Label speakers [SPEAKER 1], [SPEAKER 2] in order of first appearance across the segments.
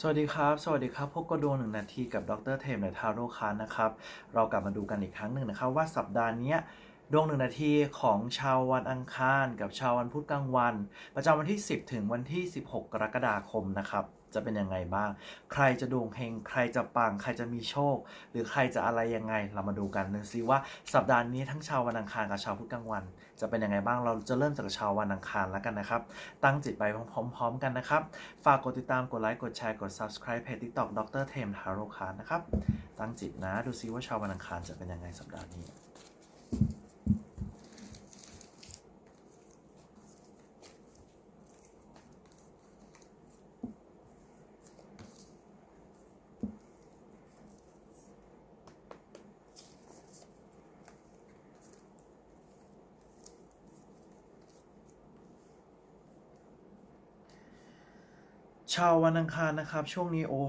[SPEAKER 1] สวัสดีครับ สวัสดีครับ พบกับดวงหนึ่งนาทีกับดรเทมและทาโร่คานนะครับ เรากลับมาดูกันอีกครั้งหนึ่งนะครับว่าสัปดาห์นี้ ดวงหนึ่งนาทีของชาววันอังคาร กับชาววันพุธกลางวัน ประจำวันที่ 10 ถึงวันที่ 16 กรกฎาคมนะครับจะเป็นยังไงบ้าง ใครจะดวงเฮง ใครจะปัง ใครจะมีโชค หรือใครจะอะไรยังไง เรามาดูกันนะซิว่าสัปดาห์นี้ทั้งชาววันอังคารกับชาวพุธกลางวัน จะเป็นยังไงบ้าง เราจะเริ่มจากชาววันอังคารแล้วกันนะครับ ตั้งจิตไปพร้อมๆกันนะครับ ฝากกดติดตาม กดไลค์ กดแชร์ กด subscribe เพจ TikTok ดรเทมทาโร่คานนะครับ ตั้งจิตนะ ดูซิว่าชาววันอังคารจะเป็นยังไงสัปดาห์นี้ ชาววันอังคารนะครับ ช่วงนี้โอ้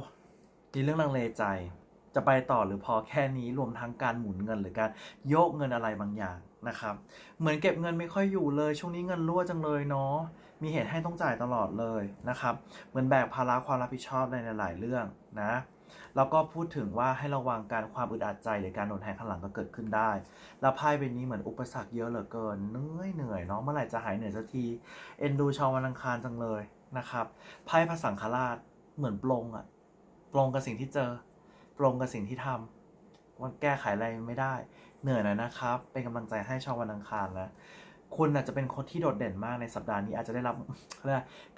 [SPEAKER 1] มีเรื่องลังเลใจ จะไปต่อหรือพอแค่นี้รวมทั้งการหมุนเงินหรือการโยกเงินอะไรบางอย่างนะครับ เหมือนเก็บเงินไม่ค่อยอยู่เลย ช่วงนี้เงินรั่วจังเลยเนาะมีเหตุให้ต้องจ่ายตลอดเลยนะครับ เหมือนแบกภาระความรับผิดชอบในหลาย ๆ เรื่องนะ แล้วก็พูดถึงว่าให้ระวังการความอึดอัดใจหรือการโดนแทงข้างหลังก็เกิดขึ้นได้ แล้วไพ่ใบนี้เหมือนอุปสรรคเยอะเหลือเกินเหนื่อยเหนื่อยเนาะเมื่อไหร่จะหายเหนื่อยสักทีเอ็นดูชาววันอังคารจังเลยนะครับไพ่พระสังฆราชเหมือนปลงอะปลงกับสิ่งที่เจอปลงกับสิ่งที่ทำมันแก้ไขอะไรไม่ได้ เหนื่อยหน่อยนะครับ เป็นกำลังใจให้ชาววันอังคารนะ คุณอาจจะเป็นคนที่โดดเด่นมากในสัปดาห์นี้อาจจะได้รับ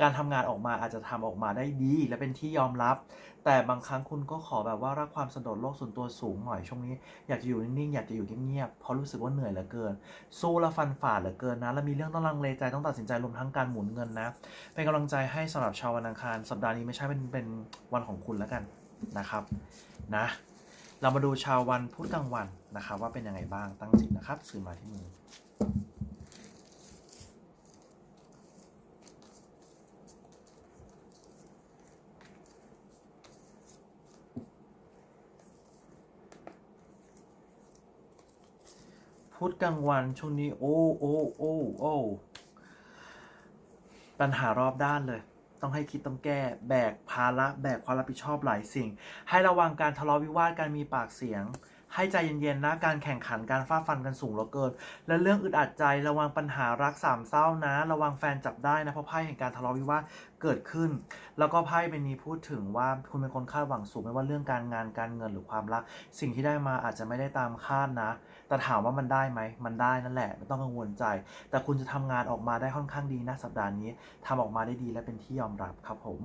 [SPEAKER 1] การทำงานออกมาอาจจะทำออกมาได้ดี และเป็นที่ยอมรับ แต่บางครั้งคุณก็ขอแบบว่ารักความสะดดโลกส่วนตัวสูงหน่อยช่วงนี้อยากจะอยู่นิ่งๆอยากจะอยู่เงียบๆเพราะรู้สึกว่าเหนื่อยเหลือเกิน สู้และฟันฝ่าเหลือเกินนะแล้วมีเรื่องต้องลังเลใจต้องตัดสินใจรวมทั้งการหมุนเงินนะเป็นกำลังใจให้สำหรับชาววันอังคาร สัปดาห์นี้ไม่ใช่เป็นเป็นวันของคุณแล้วกันนะครับนะเรามาดูชาววันพุธกลางวันนะครับว่าเป็นยังไงบ้างตั้งจิตนะครับสื่อมาที่มือ พุธกลางวันช่วงนี้โอ้โอ้โอ้โอ้ปัญหารอบด้านเลย ต้องให้คิดต้องแก้แบกภาระแบกความรับผิดชอบหลายสิ่ง ให้ระวังการทะเลาะวิวาทการมีปากเสียง ให้ใจเย็นๆนะการแข่งขันการฟาดฟันกันสูงเหลือเกิน และเรื่องอึดอัดใจระวังปัญหารักสามเศร้านะ ระวังแฟนจับได้นะเพราะไพ่แห่งการทะเลาะวิวาทเกิดขึ้น แล้วก็ไพ่ใบนี้พูดถึงว่าคุณเป็นคนคาดหวังสูงไม่ว่าเรื่องการงานการเงินหรือความรัก สิ่งที่ได้มาอาจจะไม่ได้ตามคาดนะ แต่ถามว่ามันได้ไหมมันได้นั่นแหละไม่ต้องกังวลใจ แต่คุณจะทำงานออกมาได้ค่อนข้างดีนะสัปดาห์นี้ทำออกมาได้ดีและเป็นที่ยอมรับครับผม